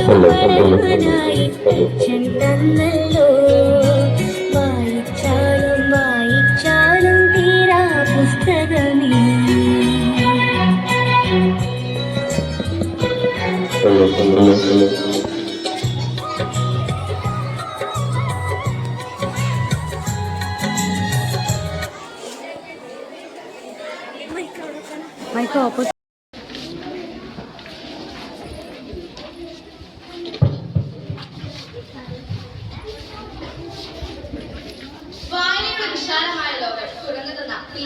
വളരാനായി അച്ഛൻ തന്നല്ലോ വായിച്ചാലും വായിച്ചാലും തീരാ പുസ്തകമേ. മൈക്ക് ഓപ്പോസിറ്റ്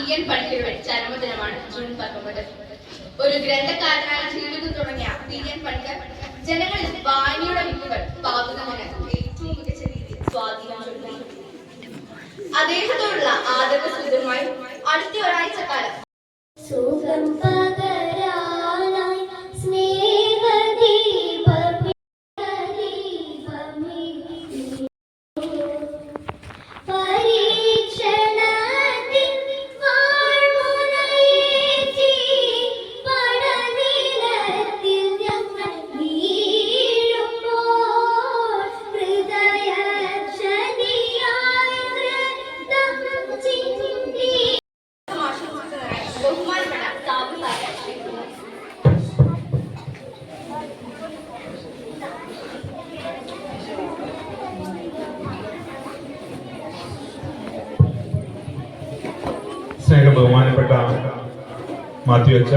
തുറന്നു പണ്ഡിതരുടെ ചരമദിനമാണ് ജൂൺ പത്തൊമ്പത്. ഒരു ഗ്രന്ഥകാരനായ ജീവിതം തുടങ്ങിയ പി എൻ പണിക്കർ ജനങ്ങളിൽ വായനയുടെ വിത്തുകൾ പാകുന്നതിന് ഏറ്റവും മികച്ച രീതിയിൽ സ്വാധീനം ചെലുത്തുന്നു. അദ്ദേഹത്തോടുള്ള ആദരസൂചകമായി അടുത്ത ഒരാഴ്ച കാലം അച്ഛ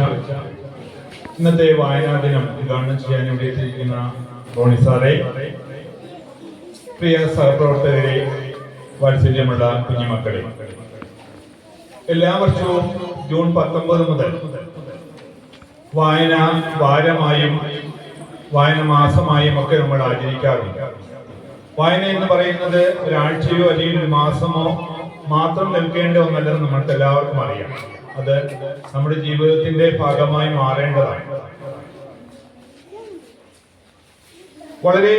ഇന്നത്തെ വായനാ ദിനം ഉദ്ഘാടനം ചെയ്യാൻ ഇവിടെ എത്തിയിരിക്കുന്ന സാറെ പ്രിയ സഹപ്രവർത്തകരെ വാത്സല്യമുള്ള കുഞ്ഞുമക്കളെ. എല്ലാ വർഷവും ജൂൺ പത്തൊമ്പത് മുതൽ വായന വാരമായും വായന മാസമായും ഒക്കെ നമ്മൾ ആചരിക്കാറുണ്ട്. വായന എന്ന് പറയുന്നത് ഒരാഴ്ചയോ അല്ലെങ്കിൽ ഒരു മാസമോ മാത്രം നിൽക്കേണ്ട ഒന്നല്ലെന്ന് നമ്മൾക്ക് എല്ലാവർക്കും അറിയാം. അത് നമ്മുടെ ജീവിതത്തിന്റെ ഭാഗമായി മാറേണ്ടതാണ്. വളരെ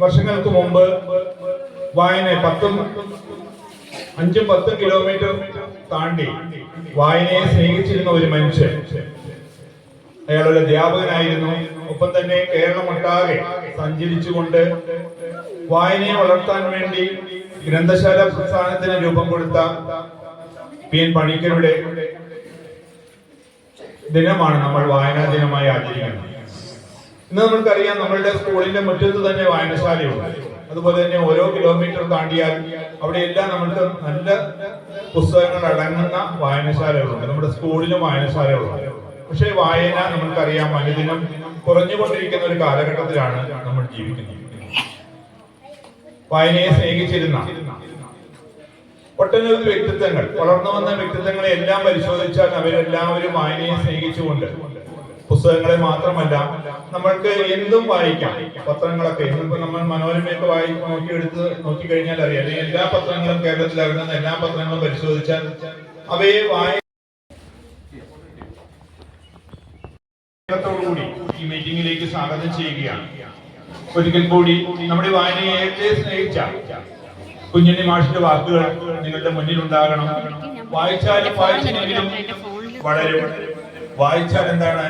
വർഷങ്ങൾക്ക് മുമ്പ് വായന പത്തും അഞ്ചും പത്തും കിലോമീറ്റർ താണ്ടി വായനയെ സ്നേഹിച്ചിരുന്ന ഒരു മനുഷ്യൻ. അയാൾ ഒരു അധ്യാപകനായിരുന്നു ഒപ്പം തന്നെ കേരളമൊട്ടാകെ സഞ്ചരിച്ചുകൊണ്ട് വായനയെ വളർത്താൻ വേണ്ടി ഗ്രന്ഥശാല പ്രസ്ഥാനത്തിന് രൂപം കൊടുത്ത പി എൻ പണിക്കരുടെ ദിനമാണ് നമ്മൾ വായനാ ദിനമായി ആചരിക്കുന്നത്. ഇന്ന് നമുക്കറിയാം നമ്മളുടെ സ്കൂളിന്റെ മുറ്റത്ത് തന്നെ വായനശാലയുണ്ട്. അതുപോലെ തന്നെ ഓരോ കിലോമീറ്റർ താണ്ടിയാൽ അവിടെയെല്ലാം നമ്മൾക്ക് നല്ല പുസ്തകങ്ങൾ അടങ്ങുന്ന വായനശാലകളുണ്ട്. നമ്മുടെ സ്കൂളിലും വായനശാലകളുണ്ട്. പക്ഷേ വായന നമുക്കറിയാം അനുദിനം കുറഞ്ഞുകൊണ്ടിരിക്കുന്ന ഒരു കാലഘട്ടത്തിലാണ് നമ്മൾ ജീവിക്കുന്നത്. വായനയെ സ്നേഹിച്ചിരുന്ന ഒട്ടനവധി വ്യക്തിത്വങ്ങൾ വളർന്നു വന്ന വ്യക്തിത്വങ്ങളെ എല്ലാം പരിശോധിച്ചാൽ അവരെല്ലാവരും വായനയെ സ്നേഹിച്ചുകൊണ്ട്. പുസ്തകങ്ങളെ മാത്രമല്ല നമ്മൾക്ക് എന്തും വായിക്കാം. പത്രങ്ങളൊക്കെ ഇന്നിപ്പോ നമ്മൾ മനോരമയൊക്കെ വായി നോക്കിയെടുത്ത് നോക്കിക്കഴിഞ്ഞാൽ അറിയാം. അല്ലെങ്കിൽ എല്ലാ പത്രങ്ങളും കേരളത്തിൽ ഇറങ്ങുന്ന എല്ലാ പത്രങ്ങളും പരിശോധിച്ചാൽ അവയെ വായ കൂടി ഈ മീറ്റിംഗിലേക്ക് സ്വാഗതം ചെയ്യുകയാണ്. ഒരിക്കൽ കൂടി നമ്മുടെ വായനയെ ഏറ്റവും സ്നേഹിച്ച കുഞ്ഞുണ്ണി മാഷിന്റെ വാക്കുകൾ നിങ്ങളുടെ മുന്നിൽ ഉണ്ടാകണം വായിച്ചാലും വായിച്ചില്ലെങ്കിലും വളരും വായിച്ചാൽ എന്താണ്?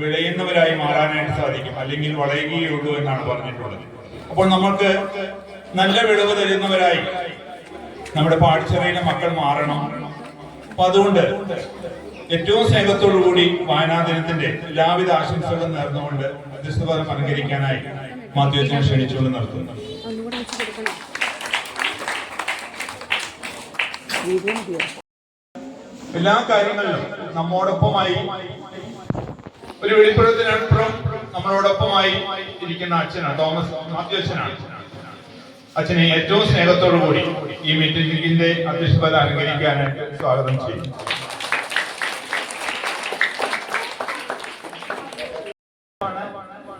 വിളയുന്നവരായി മാറാനായിട്ട് സാധിക്കും. അല്ലെങ്കിൽ വളയുകയുള്ളൂ എന്നാണ് പറഞ്ഞിട്ടുള്ളത്. അപ്പോൾ നമ്മൾക്ക് നല്ല വിളവ് തരുന്നവരായി നമ്മുടെ പാഠശാലയിലെ മക്കൾ മാറണം. അപ്പൊ അതുകൊണ്ട് ഏറ്റവും സ്നേഹത്തോടു കൂടി വായനാ ദിനത്തിന്റെ എല്ലാവിധ ആശംസകളും നേർന്നുകൊണ്ട് അധ്യക്ഷപദം അലങ്കരിക്കാനായി മാധ്യമത്തിനെ ക്ഷണിച്ചുകൊണ്ട് നിർത്തുന്നു. എല്ലാ കാര്യങ്ങളിലും നമ്മോടൊപ്പമായി ഒരു വെളിപ്പെടുത്തിനപ്പുറം നമ്മളോടൊപ്പമായി ഇരിക്കുന്ന അച്ഛനാണ് തോമസ് മാത്യു അച്ഛനാണ് അച്ഛനെ ഏറ്റവും സ്നേഹത്തോടു കൂടി ഈ മീറ്റിംഗിന്റെ അധ്യക്ഷപദം അലങ്കരിക്കാനായിട്ട് സ്വാഗതം ചെയ്യും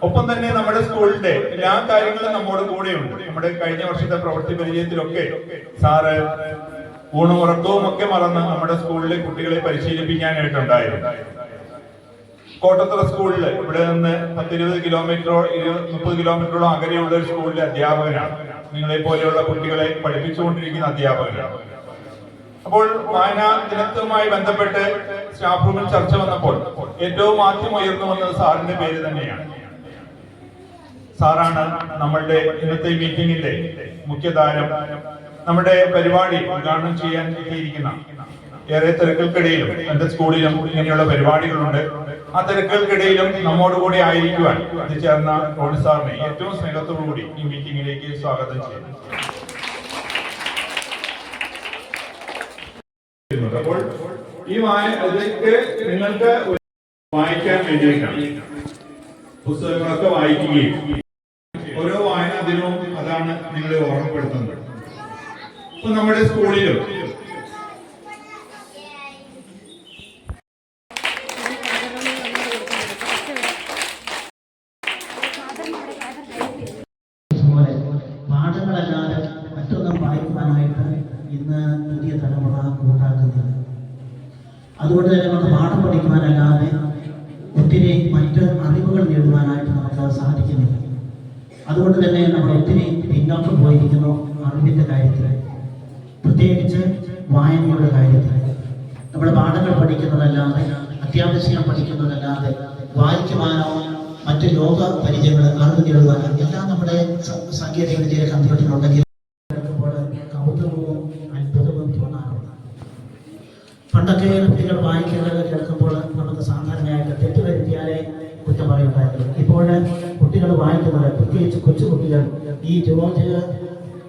ഒപ്പം തന്നെ നമ്മുടെ സ്കൂളിന്റെ എല്ലാ കാര്യങ്ങളും നമ്മോട് കൂടെയുണ്ട്. നമ്മുടെ കഴിഞ്ഞ വർഷത്തെ പ്രവൃത്തി പരിചയത്തിലൊക്കെ സാറ് ഊണും ഉറക്കവും ഒക്കെ മറന്ന് നമ്മുടെ സ്കൂളിലെ കുട്ടികളെ പരിശീലിപ്പിക്കാനായിട്ടുണ്ടായിരുന്നു. കോട്ടത്തറ സ്കൂളിൽ ഇവിടെ നിന്ന് പത്തിരുപത് കിലോമീറ്ററോ ഇരുപത് മുപ്പത് കിലോമീറ്ററോളം അകലെയുള്ള ഒരു സ്കൂളിലെ അധ്യാപകനാണ്. നിങ്ങളെ പോലെയുള്ള കുട്ടികളെ പഠിപ്പിച്ചുകൊണ്ടിരിക്കുന്ന അധ്യാപകനാണ്. അപ്പോൾ വായനാ ദിനത്തുമായി ബന്ധപ്പെട്ട് സ്റ്റാഫ് റൂമിൽ ചർച്ച വന്നപ്പോൾ ഏറ്റവും ആദ്യം ഉയർന്നു വന്നത് സാറിന്റെ പേര് തന്നെയാണ്. സാറാണ് നമ്മളുടെ ഇന്നത്തെ മീറ്റിംഗിന്റെ മുഖ്യതാരം. നമ്മുടെ പരിപാടി ഉദ്ഘാടനം ചെയ്യാൻ എത്തിയിരിക്കുന്ന ഏറെ തിരക്കുകൾക്കിടയിലും എന്റെ സ്കൂളിലും ഇങ്ങനെയുള്ള പരിപാടികളുണ്ട്. ആ തിരക്കുകൾക്കിടയിലും നമ്മോടുകൂടി ആയിരിക്കുവാൻ എത്തിച്ചേർന്ന റോണി സാറിനെ ഏറ്റവും സ്നേഹത്തോടുകൂടി ഈ മീറ്റിംഗിലേക്ക് സ്വാഗതം ചെയ്യുന്നു. അപ്പോൾ ഈ വായ നിങ്ങൾക്ക് വായിക്കാൻ വേണ്ടിയിട്ടാണ്. പുസ്തകങ്ങളൊക്കെ വായിക്കുകയും ഓരോ വായന ദിനവും അതാണ് നിങ്ങളെ ഓർമ്മപ്പെടുത്തുന്നത്. ഇപ്പൊ നമ്മുടെ സ്കൂളിലും. അതുകൊണ്ട് തന്നെ നമുക്ക് പാഠം പഠിക്കുവാനല്ലാതെ ഒത്തിരി മറ്റ് അറിവുകൾ നേടുവാനായിട്ട് നമുക്ക് സാധിക്കുന്നില്ല. അതുകൊണ്ട് തന്നെ നമ്മൾ ഒത്തിരി പിന്നോട്ട് പോയിരിക്കുന്നു അറിവിന്റെ കാര്യത്തിൽ പ്രത്യേകിച്ച് വായനയുടെ കാര്യത്തിൽ നമ്മൾ പാഠങ്ങൾ പഠിക്കുന്നതല്ലാതെ അത്യാവശ്യം പഠിക്കുന്നതല്ലാതെ വായിക്കുവാനോ മറ്റ് ലോക പരിചയങ്ങൾ അറിവ് നേടുവാനോ എല്ലാം നമ്മുടെ സാങ്കേതിക വിദ്യയിലെ തോന്നാറുണ്ട്. പണ്ടൊക്കെ കുട്ടികൾ വായിക്കുന്നത് കേൾക്കുമ്പോൾ നമുക്ക് സാധാരണയായിട്ട് തെറ്റുവരുത്തിയാലേ കുറ്റം പറയുണ്ടായിരുന്നു ഇപ്പോൾ കുട്ടികൾ വായിക്കുന്നത് പ്രത്യേകിച്ച് കൊച്ചു കുട്ടികൾ ഈ ജോർജ്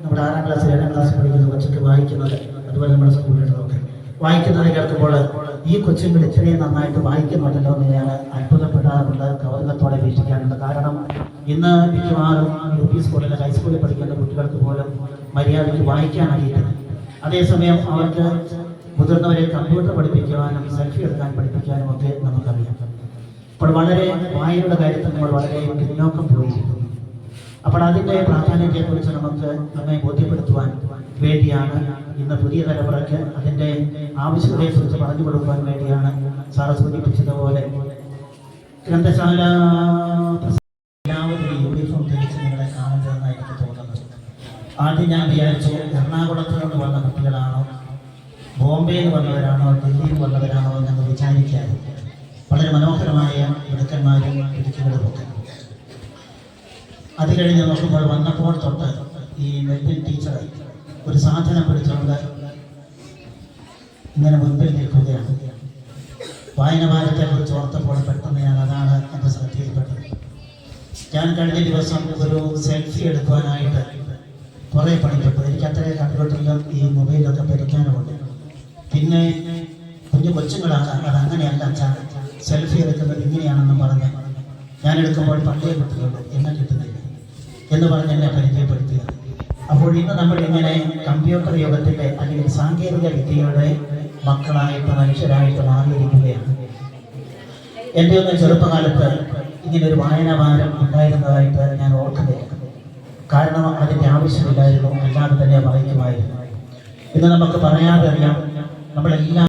നമ്മുടെ ആറാം ക്ലാസ്സിൽ ഏഴാം ക്ലാസ്സിൽ പഠിക്കുന്ന കൊച്ചൊക്കെ വായിക്കുന്നത് അതുപോലെ നമ്മുടെ സ്കൂളിലൊക്കെ വായിക്കുന്നത് കേൾക്കുമ്പോൾ ഈ കൊച്ചുങ്ങൾ ഇത്രയും നന്നായിട്ട് വായിക്കുന്നുണ്ടല്ലോ എന്ന് ഞാൻ അത്ഭുതപ്പെടാറുണ്ട് ഗൗരവത്തോടെ വീക്ഷിക്കാറുണ്ട്. കാരണം ഇന്ന് മിക്കവാറും യു പി സ്കൂളിൽ ഹൈസ്കൂളിൽ പഠിക്കുന്ന കുട്ടികൾക്ക് പോലും മര്യാദയ്ക്ക് വായിക്കാൻ അറിയില്ല അതേസമയം അവർക്ക് മുതിർന്നവരെ കമ്പ്യൂട്ടർ പഠിപ്പിക്കുവാനും സെൽഫി എടുക്കാൻ പഠിപ്പിക്കാനും ഒക്കെ നമുക്കറിയാം. അപ്പോൾ വളരെ വായനയുടെ കാര്യത്തിൽ നമ്മൾ വളരെ പിന്നോക്കം പോയിരിക്കുന്നു. അപ്പോൾ അതിന്റെ പ്രാധാന്യത്തെക്കുറിച്ച് നമുക്ക് നമ്മെ ബോധ്യപ്പെടുത്തുവാൻ വേണ്ടിയാണ് ഇന്ന് പുതിയ തലമുറയ്ക്ക് അതിന്റെ ആവശ്യത്തെ കുറിച്ച് പറഞ്ഞു കൊടുക്കുവാൻ വേണ്ടിയാണ് സാറ് സൂചിപ്പിച്ചതുപോലെ. ഗ്രന്ഥശാല എല്ലാവരും യൂണിഫോം ധരിച്ച് നിങ്ങളെ തോന്നുന്നത്. ആദ്യം ഞാൻ വിചാരിച്ചു എറണാകുളത്ത് നിന്ന് വന്ന കുട്ടികളാണോ ബോംബെയിൽ വന്നവരാണോ ഡൽഹിയിൽ വന്നവരാണോ എന്ന് വിചാരിക്കാതെ വളരെ മനോഹരമായ മിടുക്കന്മാരും ഇടുക്കികളുമൊക്കെ അത് കഴിഞ്ഞ് നോക്കുമ്പോൾ വന്നപ്പോൾ തൊട്ട് ഈ മെൽബിൻ ടീച്ചർ ഒരു സാധനം പിടിച്ചുകൊണ്ട് ഇങ്ങനെ മുൻപിൽ നിൽക്കുകയാണ്. വായനഭാരത്തെ കുറിച്ച് ഓർത്തപ്പോൾ പെട്ടെന്ന് ഞാൻ അതാണ് എന്റെ ശ്രദ്ധയിൽപ്പെട്ടത്. ഞാൻ കഴിഞ്ഞ ദിവസം ഒരു സെൽഫി എടുക്കുവാനായിട്ട് കുറേ പണിപ്പെട്ടു. എനിക്ക് അത്രയും കമ്പ്യൂട്ടറിലും ഈ മൊബൈലൊക്കെ പഠിക്കാനുമുണ്ട് പിന്നെ കുഞ്ഞു കൊച്ചുങ്ങളാണ്. അത് അങ്ങനെയല്ല അച്ഛാ. സെൽഫി എടുക്കുന്നത് ഇങ്ങനെയാണെന്നും പറഞ്ഞ് ഞാൻ എടുക്കുമ്പോൾ പള്ളിയെ കിട്ടുന്നുണ്ട് എന്നെ കിട്ടുന്നില്ല എന്ന് പറഞ്ഞ് എന്നെ പരിചയപ്പെടുത്തിയത്. അപ്പോൾ ഇന്ന് നമ്മൾ ഇങ്ങനെ കമ്പ്യൂട്ടർ യുഗത്തിന്റെ അല്ലെങ്കിൽ സാങ്കേതിക വിദ്യയുടെ മക്കളായിട്ട് മനുഷ്യരായിട്ട് മാറിയിരിക്കുകയാണ്. എന്റെ ഒന്ന് ചെറുപ്പകാലത്ത് ഇങ്ങനെ ഒരു വായനാഭാരം ഉണ്ടായിരുന്നതായിട്ട് ഞാൻ ഓർക്കുന്നില്ല. കാരണം അതിന്റെ ആവശ്യമില്ലായിരുന്നു അല്ലാതെ തന്നെ വായിക്കുമായിരുന്നു ഇന്ന് നമുക്ക് പറയാതെ അറിയാം നമ്മളെല്ലാം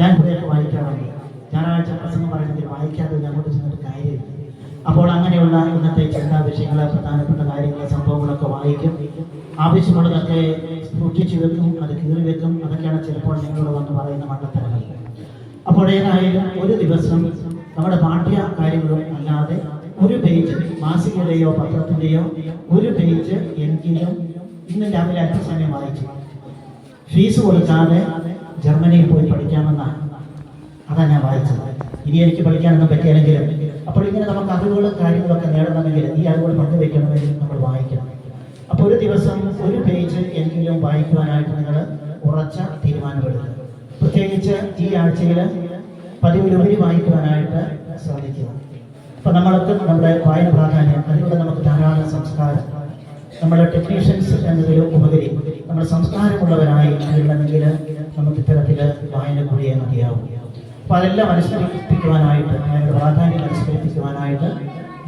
ഞാൻ കുറേയൊക്കെ വായിക്കാറുണ്ട്. ഞായറാഴ്ച പ്രസംഗം പറയുന്നത് വായിക്കാതെ ഞങ്ങൾക്ക് ചെന്നിട്ട് കാര്യമില്ല. അപ്പോൾ അങ്ങനെയുള്ള ഇന്നത്തെ ചിന്താ വിഷയങ്ങളെ പ്രധാനപ്പെട്ട കാര്യങ്ങളെ വായിക്കും ആവശ്യമുള്ളതൊക്കെ സൂക്ഷിച്ചു വെക്കും അത് കീറി വെക്കും അതൊക്കെയാണ് ചിലപ്പോൾ നിങ്ങളോട് വന്ന് പറയുന്ന മണ്ടത്തരങ്ങൾ. അപ്പോൾ ഒരു ദിവസം നമ്മുടെ പാഠ്യ കാര്യങ്ങളും അല്ലാതെ ഒരു പേജ് മാസികയുടെയോ പത്രത്തിന്റെയോ ഒരു പേജ് എങ്കിലും ഇന്ന് രാവിലെ അല്പസമയം വായിച്ചു ഫീസ് കൊടുക്കാതെ ജർമ്മനിയിൽ പോയി പഠിക്കാമെന്നാണ് അതാണ് ഞാൻ വായിച്ചത്. ഇനി എനിക്ക് പഠിക്കാനൊന്നും പറ്റിയില്ലെങ്കിലും അപ്പോൾ ഇങ്ങനെ നമുക്ക് അറിവുകളും കാര്യങ്ങളൊക്കെ നേടണമെങ്കിൽ ഈ അറിവുകൾ പങ്കുവെക്കണമെങ്കിൽ നമ്മൾ വായിക്കണം. അപ്പോൾ ഒരു ദിവസം ഒരു പേജ് എങ്കിലും വായിക്കുവാനായിട്ട് നിങ്ങൾ ഉറച്ച തീരുമാനമെടുക്കുക. പ്രത്യേകിച്ച് ഈ ആഴ്ചയിൽ പതിവിലുപരി വായിക്കുവാനായിട്ട് ശ്രദ്ധിക്കുക. അപ്പൊ നമ്മൾക്ക് നമ്മുടെ വായന പ്രാധാന്യം അതിലൂടെ നമുക്ക് ധാരാളം സംസ്കാരം നമ്മുടെ ടെക്നീഷ്യൻസ് എന്നതിലും ഉപരി നമ്മൾ സംസ്കാരമുള്ളവരായി അതിലുണ്ടെങ്കിൽ നമുക്ക് ഇത്തരത്തിൽ വായന കൂടിയേ മതിയാവും. അപ്പൊ അതെല്ലാം അനുസ്മരിപ്പിക്കുവാനായിട്ട് അതിന്റെ പ്രാധാന്യം അനുസ്മരിപ്പിക്കുവാനായിട്ട്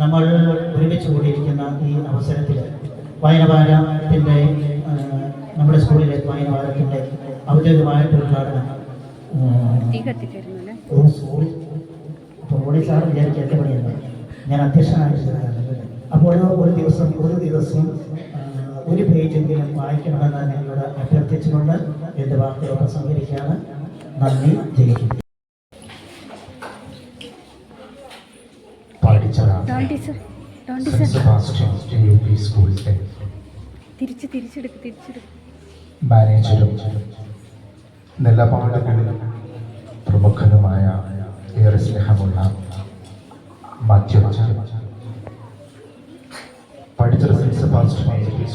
നമ്മൾ ഒരുമിച്ച് കൂടിയിരിക്കുന്ന ഈ അവസരത്തിൽ വായനവാരത്തിന്റെ നമ്മുടെ സ്കൂളിലെ വായനവാരത്തിന്റെ ഔദ്യോഗികമായിട്ട് ഉദ്ഘാടനം. ഓ സോറി സാർ വിചാരിക്കുക എന്റെ മണിയല്ല ഞാൻ അധ്യക്ഷനായിട്ട് അപ്പോൾ ഒരു ദിവസം ഒരു ദിവസം ഒരു പേജെങ്കിലും വായിക്കണമെന്ന് നിങ്ങളോട് അഭ്യർത്ഥിച്ചുകൊണ്ട് എന്റെ വാക്കുകൾ ഉപസംഹരിക്കുകയാണ് നന്ദി ജയിക്കും ഡോൺ തിരിച്ച് തിരിച്ചെടുക്ക് തിരിച്ചെടുക്ക്. മാനേജരും നിലപാടുകളിലും പ്രമുഖനുമായ ഏറെ സ്നേഹമുള്ള പഠിച്ചത് സെന്റ് സെബാസ്റ്റ്യൻ പി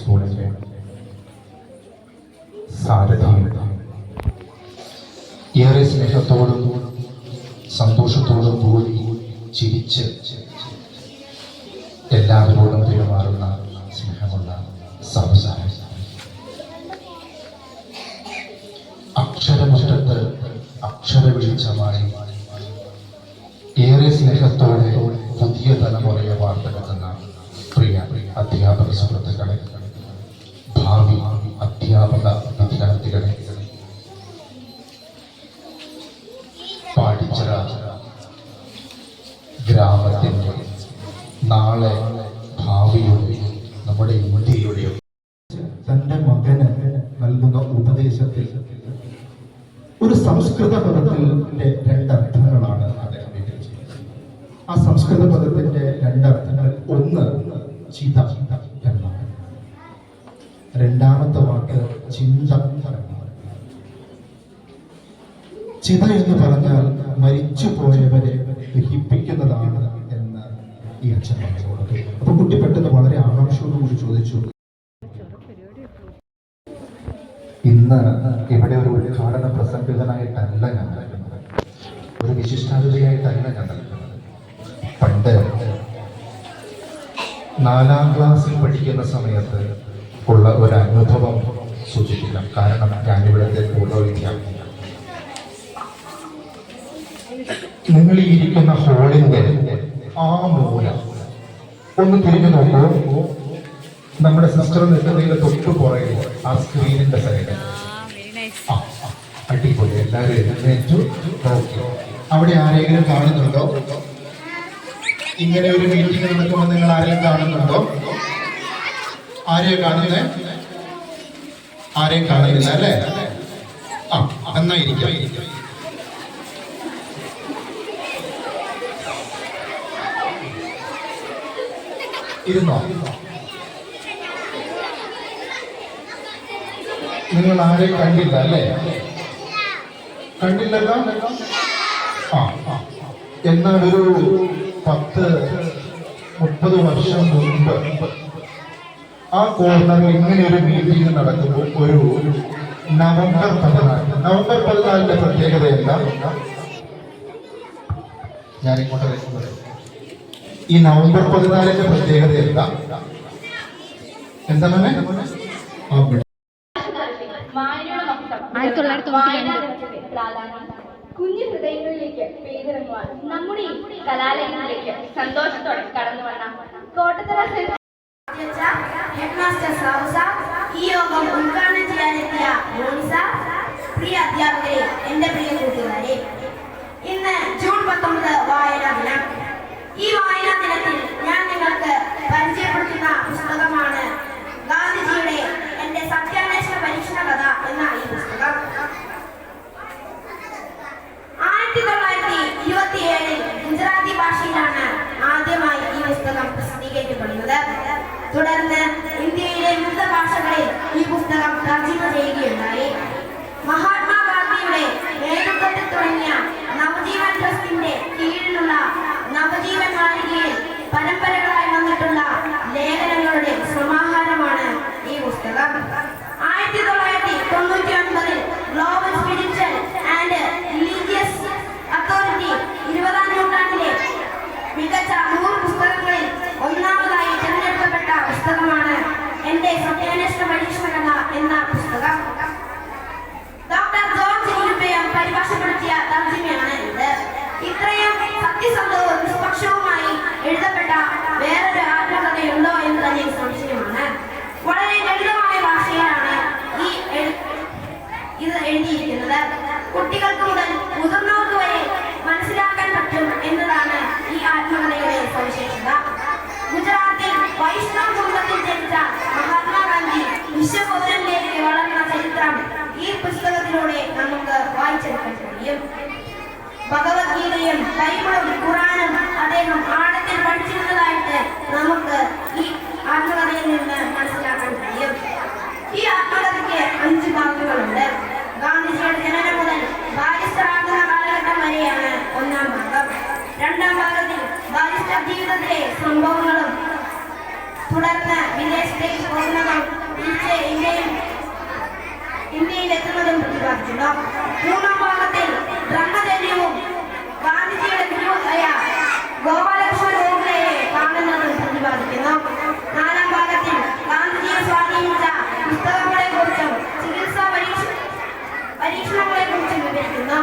സാരഥിയും ഏറെ സ്നേഹത്തോടും സന്തോഷത്തോടും കൂടി ചിരിച്ച് എല്ലാവരോടും പെരുമാറുന്ന സ്നേഹമുള്ള സംസാരം അക്ഷരമുറ്റത്ത് അക്ഷര വിളിച്ചമായി ഏറെ സ്നേഹത്തോടെ പുതിയ തലമുറയെ വാർത്തെടുക്കുന്ന പ്രിയ അധ്യാപക സുഹൃത്തുക്കളെ ഒരു സംസ്കൃത പദത്തിന്റെ രണ്ടർത്ഥങ്ങളാണ് അദ്ദേഹം ആ സംസ്കൃത പദത്തിന്റെ രണ്ടർത്ഥങ്ങൾ ഒന്ന് ചിത എന്നാണ് രണ്ടാമത്തെ വാക്ക് ചിന്ത ചിത എന്ന് പറഞ്ഞാൽ മരിച്ചു പോയവരെ ദഹിപ്പിക്കുന്നതാണ് എന്ന് ഈ അച്ഛൻ പറഞ്ഞോട് അപ്പൊ കുട്ടി പെട്ടെന്ന് വളരെ ആകാംക്ഷയോടുകൂടി ചോദിച്ചു ഇന്ന് ഇവിടെ ഒരു ഉദ്ഘാടന പ്രസംഗിതനായിട്ടല്ല ഞാൻ നൽകുന്നത് ഒരു വിശിഷ്ടാതിഥിയായിട്ടല്ല ഞാൻ നൽകുന്നത് പണ്ട് നാലാം ക്ലാസ്സിൽ പഠിക്കുന്ന സമയത്ത് ഉള്ള ഒരു അനുഭവം സൂചിപ്പിക്കാം. കാരണം ഞാനിവിടുത്തെ പൂർവ വിദ്യാർത്ഥിയാണ് നിങ്ങൾ ഇരിക്കുന്ന ഹോളിന്റെ ആ മൂല. ഒന്ന് തിരിഞ്ഞു നോക്കൂ. നമ്മുടെ സിസ്റ്റർ നിൽക്കുന്നതിന്റെ തൊട്ട് പുറകിൽ ആ സ്ക്രീനിന്റെ സൈഡ് അടിപൊളി. എല്ലാവരും എഴുന്നേറ്റു നോക്കി അവിടെ ആരെങ്കിലും കാണുന്നുണ്ടോ? ഇങ്ങനെ ഒരു മീറ്റിംഗ് നടക്കുമ്പോൾ നിങ്ങൾ ആരെയും കാണുന്നുണ്ടോ? ആരെയും കാണുന്നേ? ആരെയും കാണുന്നില്ല അല്ലേ? ആ എന്നായിരിക്കാം ഇരുന്നോ? നിങ്ങൾ ആരെ കണ്ടില്ല അല്ലേ? കണ്ടില്ലല്ലോ? ആ. എന്നാൽ ഒരു പത്ത് മുപ്പത് വർഷം മുൻപ് ആ കോർണറിൽ ഇങ്ങനെ ഒരു മീറ്റിംഗ് നടക്കുമ്പോൾ ഒരു നവംബർ പതിനാല്. നവംബർ പതിനാലിന്റെ പ്രത്യേകത എന്താ ഞാൻ ഇങ്ങോട്ട് വരുന്നത് ഈ നവംബർ പതിനാലിന്റെ പ്രത്യേകത എന്താ എന്താ മോനെ? ആ വായനയുടെ മഹത്വം ആയിരത്തി തൊള്ളായിരത്തി തൊണ്ണൂറ്റി രണ്ട്. വായനാദിനത്തിന്റെ പ്രാധാന്യം കുഞ്ഞു ഹൃദയങ്ങളിലേക്ക് പെയ്തിറങ്ങുവാൻ നമ്മുടെ ഈ കലാലയങ്ങളിലേക്ക് സന്തോഷത്തോടെ കടന്നു വന്ന കോട്ടത്തറ സെന്റ് അധ്യക്ഷ ഹെഡ്മാസ്റ്റർ സാബുസ ഈ യോഗം ഉദ്ഘാടനം ചെയ്യാനെത്തിയ മോനിസ പ്രിയ അധ്യാപകരെ എന്റെ പ്രിയ കൂട്ടുകാരെ. ഇന്ന് ജൂൺ പത്തൊമ്പത് വായനാ ദിനം. ഈ വായനാ ദിനത്തിൽ ഞാൻ നിങ്ങൾക്ക് പരിചയപ്പെടുത്തുന്ന പുസ്തകമാണ് എഴുതിയിരിക്കുന്നത്. കുട്ടികൾക്ക് മുതൽ മുതിർന്നവർക്ക് വരെ മനസ്സിലാക്കാൻ പറ്റും എന്നതാണ് ഈ ആത്മകഥയുടെ സവിശേഷത. ഗുജറാത്തിൽ വൈഷ്ണവ കുടുംബത്തിൽ ജനിച്ച മഹാത്മാഗാന്ധി വിശ്വപൗരനിലേക്ക് വളർന്ന ചരിത്രം ഈ പുസ്തകത്തിലൂടെ നമുക്ക് വായിച്ചെടുക്കാൻ കഴിയും. ഭഗവത്ഗീതയും ബൈബിളും ഖുറാനും അദ്ദേഹം ആഴത്തിൽ പഠിച്ചിരുന്നതായിട്ട് നമുക്ക് ഈ ആത്മകഥയിൽ നിന്ന് മനസ്സിലാക്കാൻ കഴിയും. ഈ ആത്മകഥയ്ക്ക് അഞ്ച് ഭാഗങ്ങളുണ്ട് ഗാന്ധിജിയുടെ ജനനം മുതൽ ബാരിസ്റ്ററാകുന്ന വരെയാണ് ഒന്നാം ഭാഗം. രണ്ടാം ഭാഗത്തിൽ ബാരിസ്റ്റർ ജീവിതത്തിലെ സംഭവങ്ങളും തുടർന്ന് വിദേശത്തേക്ക് പോകുന്നതും തിരിച്ച് ഇന്ത്യയിൽ എത്തുന്നതും പ്രതിപാദിക്കുന്നു മൂന്നാം ഭാഗത്തിൽ ബ്രഹ്മചര്യവും ഗാന്ധിജിയുടെ ഗുരുവായ ഗോപാലകൃഷ്ണ ഗോഖലയെ കാണുന്നതും പ്രതിപാദിക്കുന്നു. നാലാം ഭാഗത്തിൽ ഗാന്ധിജിയെ സ്വാധീനിച്ച പുസ്തകങ്ങളെ കുറിച്ചും ചികിത്സാ പരീക്ഷ പരീക്ഷണങ്ങളെ കുറിച്ചും വിവരിക്കുന്നു.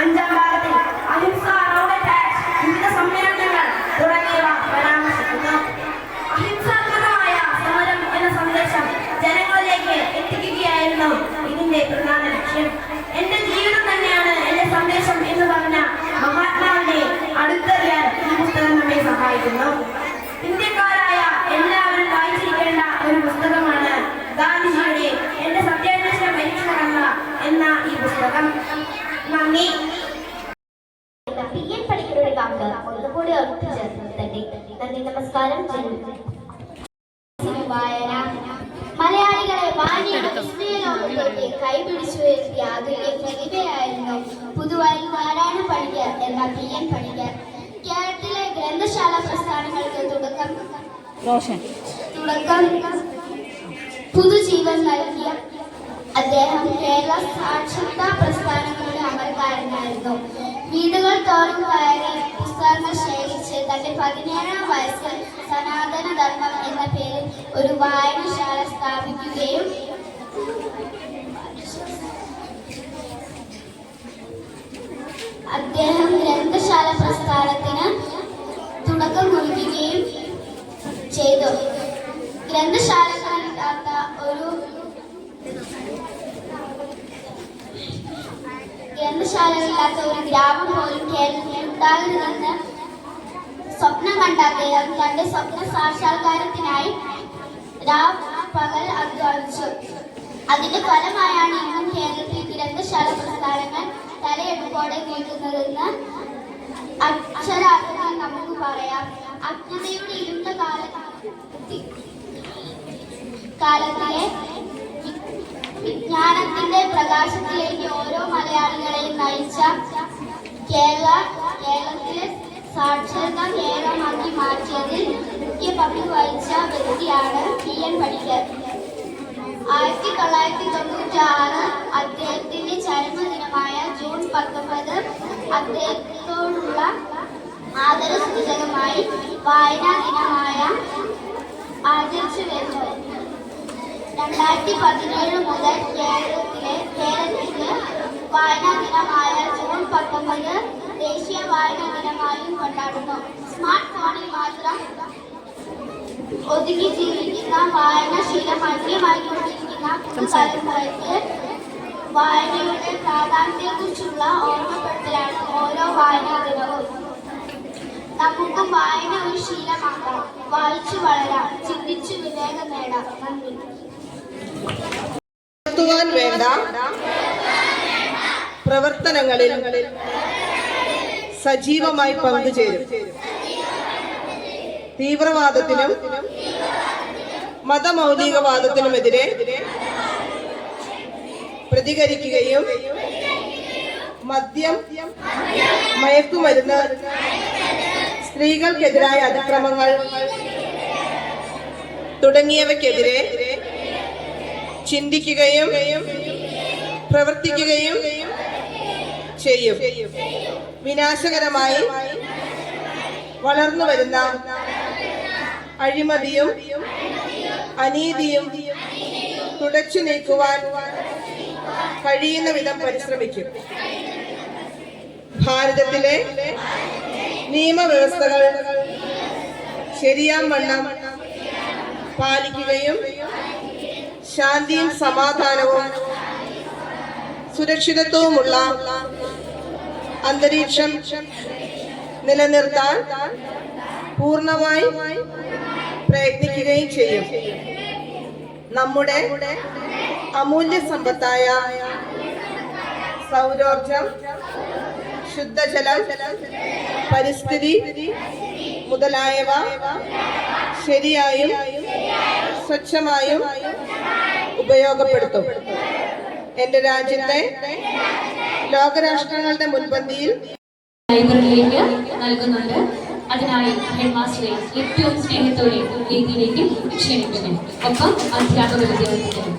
അഞ്ചാം ഭാഗത്തിൽ അഹിംസ റോഡ് ആക്ട് വിവിധ സമ്മേളനങ്ങൾ തുടങ്ങിയവ പരാമർശിക്കുന്നു. അഹിംസാത്മകമായ സമരം എന്ന സന്ദേശം ജനങ്ങളിലേക്ക് എത്തിക്കുകയായിരുന്നു ഇതിന്റെ പ്രധാന ലക്ഷ്യം. എന്റെ ജീവിതം തന്നെയാണ് എന്റെ സന്ദേശം എന്ന് പറഞ്ഞ മഹാത്മാവിനെ അടുത്തറിയാൻ ഈ പുസ്തകം നമ്മെ സഹായിക്കുന്നു ഇന്ത്യക്കാരായ എല്ലാവരും വായിച്ചിരിക്കേണ്ട ഒരു പുസ്തകമാണ് ഗാന്ധിജിയുടെ എന്റെ സത്യാന്വേഷണ പരീക്ഷണ എന്ന ഈ പുസ്തകം നന്ദി പി എൻ പണിക്കരുടെ വാക്ക് ഒന്നുകൂടി ഉറപ്പിച്ചേർത്ത് നിർത്തട്ടെ നന്ദി നമസ്കാരം വായന മലയാളികളെ വായനയുടെ വിസ്മയ ലോകത്തേക്ക് കൈപിടിച്ചു ഉയർത്തിയ അതുല്യ പ്രതിഭയായിരുന്നു പുതുവായി നാരായണ പണിക്കർ എന്ന പി എൻ പണിക്കർ കേരളത്തിലെ ഗ്രന്ഥശാല പ്രസ്ഥാനങ്ങൾക്ക് തുടക്കം റോഷൻ പുതുജീവൻ നൽകിയ അദ്ദേഹം കേരള സാക്ഷരതാ പ്രസ്ഥാനങ്ങളുടെ അമരക്കാരനായിരുന്നു വീടുകൾ തോറും കയറി പുസ്തകങ്ങൾ ശേഖരിച്ച് തന്റെ പതിനേഴാം വയസ്സിൽ സനാതന ധർമ്മം എന്ന പേരിൽ ഒരു വായനശാല സ്ഥാപിക്കുകയും അദ്ദേഹം ഗ്രന്ഥശാല പ്രസ്ഥാനത്തിന് തുടക്കം കുറിക്കുകയും ചെയ്തു. ഗ്രന്ഥശാലകളില്ലാത്ത ഒരു ഗ്രന്ഥശാലകളില്ലാത്ത ഒരു ഗ്രാമം പോലും കേരളത്തിൽ ഉണ്ടാകരുതെന്ന് സ്വപ്നം കണ്ട അദ്ദേഹം തന്റെ സ്വപ്ന സാക്ഷാത്കാരത്തിനായി രാവ് പകൽ അധ്വാനിച്ചു. അതിന്റെ ഫലമായാണ് ഇന്നും കേരളത്തിൽ ഗ്രന്ഥശാല പ്രസ്ഥാനങ്ങൾ തലയെടുപ്പോടെ കേൾക്കുന്നതെന്ന് അക്ഷരാർത്ഥത്തിൽ നമുക്ക് പറയാം. അജ്ഞതയുടെ ഇരുണ്ട കാല കാലത്തിലെ വിജ്ഞാനത്തിന്റെ പ്രകാശത്തിലേക്ക് ഓരോ മലയാളികളെയും നയിച്ച കേരള കേരളത്തിലെ സാക്ഷരത കേരളമാക്കി മാറ്റിയതിൽ മുഖ്യ പങ്ക് വഹിച്ച വ്യക്തിയാണ് പി എൻ പണിക്കർ. ആയിരത്തി തൊള്ളായിരത്തി തൊണ്ണൂറ്റി ആറ് അദ്ദേഹത്തിന്റെ ചരമദിനമായ ജൂൺ പത്തൊമ്പത് അദ്ദേഹത്തോടുള്ള ആദര സൂചകമായി വായനാ ദിനമായ ആചരിച്ചു വരുന്നു രണ്ടായിരത്തി പതിനേഴ് മുതൽ കേരളത്തിലെ കേരളത്തിലെ വായനാ ദിനമായ ജൂൺ പത്തൊമ്പത് ദേശീയ വായനാ ദിനമായും കൊണ്ടാടുന്നു. സ്മാർട്ട് ഫോണിൽ മാത്രം ഒതുങ്ങി ജീവിക്കുന്ന വായനാശീലം അന്യമായിക്കൊണ്ടിരിക്കുന്ന പുതുതലമുറയ്ക്ക് വായനയുടെ പ്രാധാന്യത്തെക്കുറിച്ചുള്ള ഓർമ്മപ്പെടുത്തലാണ് ഓരോ വായനാ ദിനവും. നമുക്ക് വായന ഒരു ശീലമാക്കാം വായിച്ചു വളരാം. ചിന്തിച്ചു വിവേകം നേടാം. നന്ദി. വേണ്ട പ്രവർത്തനങ്ങളിൽ സജീവമായി പങ്കുചേരും. തീവ്രവാദത്തിനും മതമൗലികവാദത്തിനുമെതിരെ പ്രതികരിക്കുകയും മദ്യം മയക്കുമരുന്ന് സ്ത്രീകൾക്കെതിരായ അതിക്രമങ്ങൾ തുടങ്ങിയവയ്ക്കെതിരെ ചിന്തിക്കുകയും പ്രവർത്തിക്കുകയും ചെയ്യും. വിനാശകരമായി വളർന്നു വരുന്ന അഴിമതിയും അനീതിയും തുടച്ചു നീക്കുവാൻ കഴിയുന്ന വിധം പരിശ്രമിക്കും. ഭാരതത്തിലെ നിയമവ്യവസ്ഥകൾ ശരിയാം വണ്ണം പാലിക്കുകയും ശാന്തിയും സമാധാനവും സുരക്ഷിതത്വവുമുള്ള അന്തരീക്ഷം നിലനിർത്താൻ പൂർണമായി പ്രയത്നിക്കുകയും ചെയ്യും. നമ്മുടെ അമൂല്യ സമ്പത്തായ സൗരോർജം ശുദ്ധജലം പരിസ്ഥിതി മുതലായവ ശരിയായും സ്വച്ഛമായും ഉപയോഗപ്പെടുത്തും. എന്റെ രാജ്യത്തെ ലോകരാഷ്ട്രങ്ങളുടെ മുൻപന്തിയിൽ ലൈബ്രറിയിലേക്ക് നൽകുന്നുണ്ട്. അതിനായി ഹെഡ് മാസ്റ്ററെ ഏറ്റവും സ്നേഹത്തോടെ രീതിയിലേക്ക് ക്ഷണിക്കുന്നു. ഒപ്പം അധ്യാപക വിദ്യാർത്ഥികളും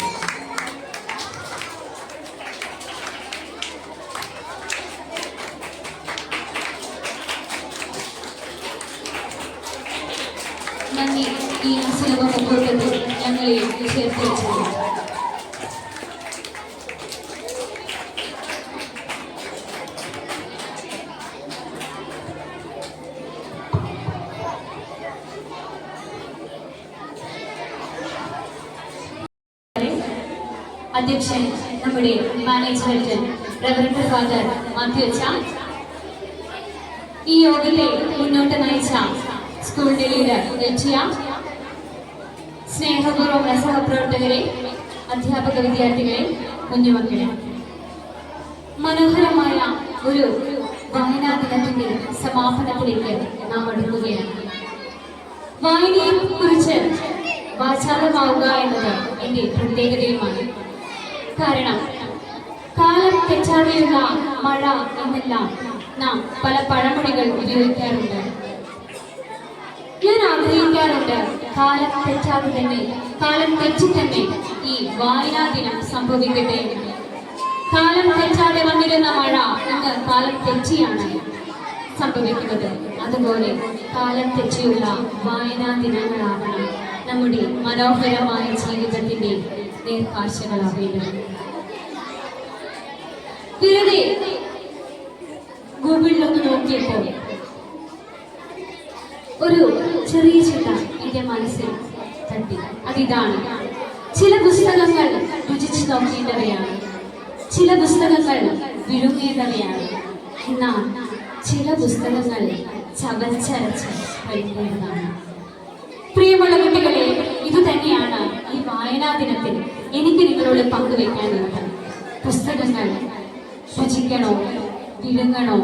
അധ്യക്ഷൻ നമ്മുടെ മാനേജ്മെന്റ് റവറൻഡ് ഫാദർ മാത്യു അച്ഛ ഈ യോഗത്തെ മുന്നോട്ട് നയിച്ച സ്കൂളിന്റെ ലീഡർ ലക്ഷ്യ സ്നേഹപൂർവമുള്ള സഹപ്രവർത്തകരെ അധ്യാപക വിദ്യാർത്ഥികളെ കുഞ്ഞുമക്കളെ. മനോഹരമായ ഒരു വായനാ ദിനത്തിന്റെ സമാപനത്തിലേക്ക് നാം അടുക്കുകയാണ്. വായനയെ കുറിച്ച് വാചാലമാവുക എന്നത് എന്റെ പ്രത്യേകതയുമാണ്. കാരണം കാലം തെറ്റാതെയുള്ള മഴ എന്നെല്ലാം നാം പല പഴമൊഴികൾ ഉപയോഗിക്കാറുണ്ട്. ഞാൻ ആഗ്രഹിക്കാറുണ്ട് കാലം തെറ്റാതെ തന്നെ കാലം തെറ്റി തന്നെ ഈ വായനാ ദിനം സംഭവിക്കട്ടെ. കാലം തെറ്റാതെ വന്നിരുന്ന മഴ ഇന്ന് കാലം തെറ്റിയാണ് സംഭവിക്കുന്നത്. അതുപോലെ കാലം തെറ്റിയുള്ള വായനാ ദിനങ്ങളാകണം നമ്മുടെ മനോഹരമായ ജീവിതത്തിന്റെ നേർക്കാഴ്ചകളാവേണ്ടത് വെറുതെ ഗൂഗിളിലൊന്ന് നോക്കിയപ്പോൾ ഒരു ചെറിയ ചിന്ത എന്റെ മനസ്സിൽ തട്ടി. അതിതാണ്. ചില പുസ്തകങ്ങൾ രുചിച്ചു നോക്കേണ്ടവയാണ് ചില പുസ്തകങ്ങൾ വിഴുങ്ങേണ്ടവയാണ് എന്നാൽ ചില പുസ്തകങ്ങൾ ചവച്ചരച്ച് കഴിക്കേണ്ടതാണ് പ്രിയമുള്ള കുട്ടികളെ ഇതുതന്നെയാണ് ഈ വായനാ ദിനത്തിൽ എനിക്ക് നിങ്ങളോട് പങ്കുവെക്കാനുള്ളത് പുസ്തകങ്ങൾ ശുചിക്കണോ വിഴുങ്ങണോ?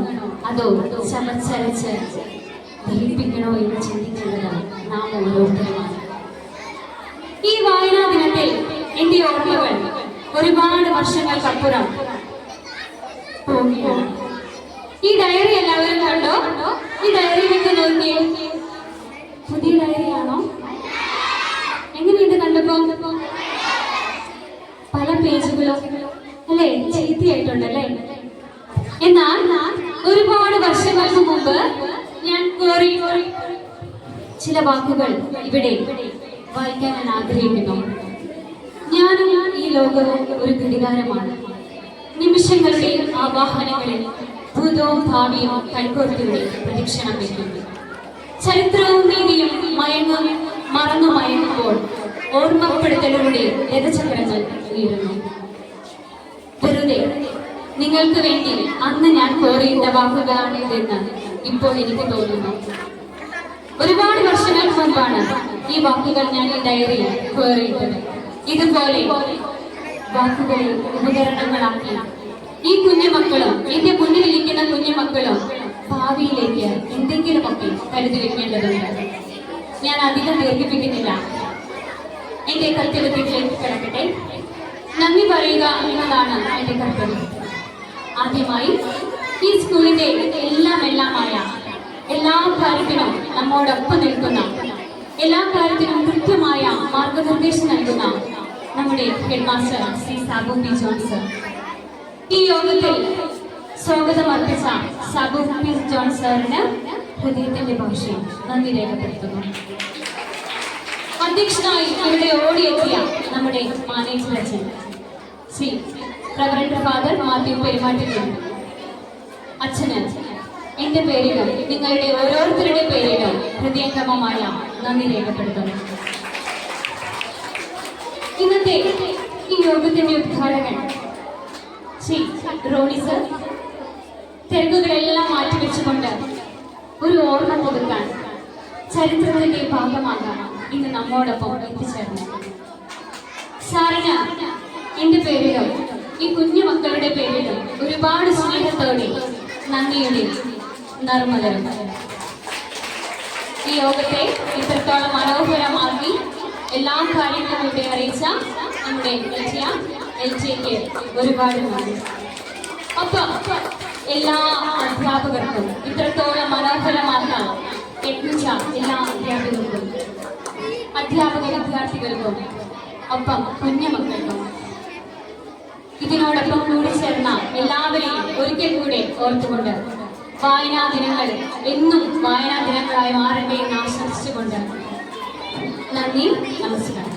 അതോ ചവച്ചരച്ച് ധരിപ്പിക്കണോ എന്ന് ചിന്തിക്കുന്നത് നാം ഓരോരുത്തരുമാണ്. ഈ വായനാ ദിനത്തിൽ എന്റെ ഓർമ്മകൾ ഒരുപാട് വർഷങ്ങൾക്കപ്പുറം ഈ ഡയറി എല്ലാവരും കണ്ടോ? ഈ ഡയറിയിലേക്ക് നോക്കിയേ. പുതിയ ഡയറിയാണോ? എങ്ങനെയുണ്ട് കണ്ടപ്പോ? പല പേജുകളും അല്ലേ? ചീത്തയായിട്ടുണ്ടല്ലേ? എന്നാൽ ഒരുപാട് വർഷങ്ങൾക്ക് മുമ്പ് ഞാൻ കോറി ചില വാക്കുകൾ ഇവിടെ വായിക്കാൻ ഞാൻ ആഗ്രഹിക്കുന്നു. ഞാനും ഈ ലോകവും ഒരു ഘടികാരമാണ്. നിമിഷങ്ങളുടെ ആവാഹനങ്ങളിൽ ഭൂതവും ഭാവിയും കൈക്കോർത്തിയുടെ പ്രദക്ഷിണം വയ്ക്കുന്നു. ചരിത്രവും നീതിയും മയങ്ങും മറന്നു മയങ്ങുമ്പോൾ ഓർമ്മപ്പെടുത്തലുകളുടെ രഥചക്രങ്ങൾ ഉയരുന്നു. വെറുതെ നിങ്ങൾക്ക് വേണ്ടി അന്ന് ഞാൻ കോറിയിട്ട വാക്കുകളാണ് ഇതെന്ന് ഇപ്പോൾ എനിക്ക് തോന്നുന്നു. ഒരുപാട് വർഷങ്ങൾക്ക് മുമ്പാണ് ഈ വാക്കുകൾ ഞാൻ ഈ ഡയറിയിൽ കോറിയിട്ടത് ഇതുപോലെ വാക്കുകളിൽ ഉപകരണങ്ങളാക്കി ഈ കുഞ്ഞുമക്കളും എന്റെ മുന്നിലിരിക്കുന്ന കുഞ്ഞുമക്കളും ഭാവിയിലേക്ക് എന്തെങ്കിലുമൊക്കെ കരുതി വെക്കേണ്ടതുണ്ട്. ഞാൻ അധികം ദീർഘിപ്പിക്കുന്നില്ല. എന്റെ കർത്തവ്യത്തിലേക്ക് കിടക്കട്ടെ നന്ദി പറയുക എന്നതാണ് എന്റെ കർത്തവ്യം. ആദ്യമായി ഈ സ്കൂളിന്റെ എല്ലാം എല്ലാമായ എല്ലാ കാര്യത്തിനും നമ്മോടൊപ്പം നിൽക്കുന്ന എല്ലാ കാര്യത്തിനും കൃത്യമായ മാർഗനിർദ്ദേശം നൽകുന്ന നമ്മുടെ head master Shri Sabu P John sir. ഈ യോഗത്തിൽ സ്വാഗതം അർപ്പിച്ച സാബു പി ജോൺ സാറിന് ഹൃദയത്തിന്റെ ഭാഷയും നന്ദി രേഖപ്പെടുത്തുന്നു. അധ്യക്ഷനായി ഇവിടെ ഓടിയെത്തിയ നമ്മുടെ manager Shri reverend father Mathew പെരുമാറ്റത്തിൽ അച്ഛന് എന്റെ പേരിലും നിങ്ങളുടെ ഓരോരുത്തരുടെ പേരിലും ഹൃദയംഗമമായ നന്ദി രേഖപ്പെടുത്തുന്നു. ഇന്നത്തെ ഈ യോഗത്തിന്റെ ഉദ്ഘാടകൻ ശ്രീ റോണി സർ. തിരക്കുകളെല്ലാം മാറ്റിവെച്ചുകൊണ്ട് ഒരു ഓർമ്മ പുതുക്കാൻ ചരിത്രത്തിന്റെ ഭാഗമാകാൻ ഇന്ന് നമ്മോടൊപ്പം എത്തിച്ചേർന്നു സാറിന് എന്റെ പേരിലും ഈ കുഞ്ഞു മക്കളുടെ പേരിലും ഒരുപാട് സ്നേഹത്തോടെ നന്ദിയുടെ നർമ്മലരും ഈ യോഗത്തെ ഇത്രത്തോളം മനോഹരമാക്കി എല്ലാ കാര്യങ്ങളും അറിയിച്ച നമ്മുടെ എൽ ജിക്ക് ഒരുപാട് നന്ദി. ഒപ്പം എല്ലാ അധ്യാപകർക്കും ഇത്രത്തോളം മനോഹരമാക്കാൻ യത്നിച്ച എല്ലാ അധ്യാപകർക്കും അധ്യാപക വിദ്യാർത്ഥികൾക്കും ഒപ്പം കുഞ്ഞുമക്കൾക്കും ഇതിനോടൊപ്പം കൂടി ചേർന്ന എല്ലാവരെയും ഒരിക്കൽ കൂടെ ഓർത്തുകൊണ്ട് വായനാ ദിനങ്ങൾ എന്നും വായനാ ദിനങ്ങളായി മാറട്ടെ എന്ന് ആശംസിച്ചുകൊണ്ട് നന്ദി നമസ്കാരം.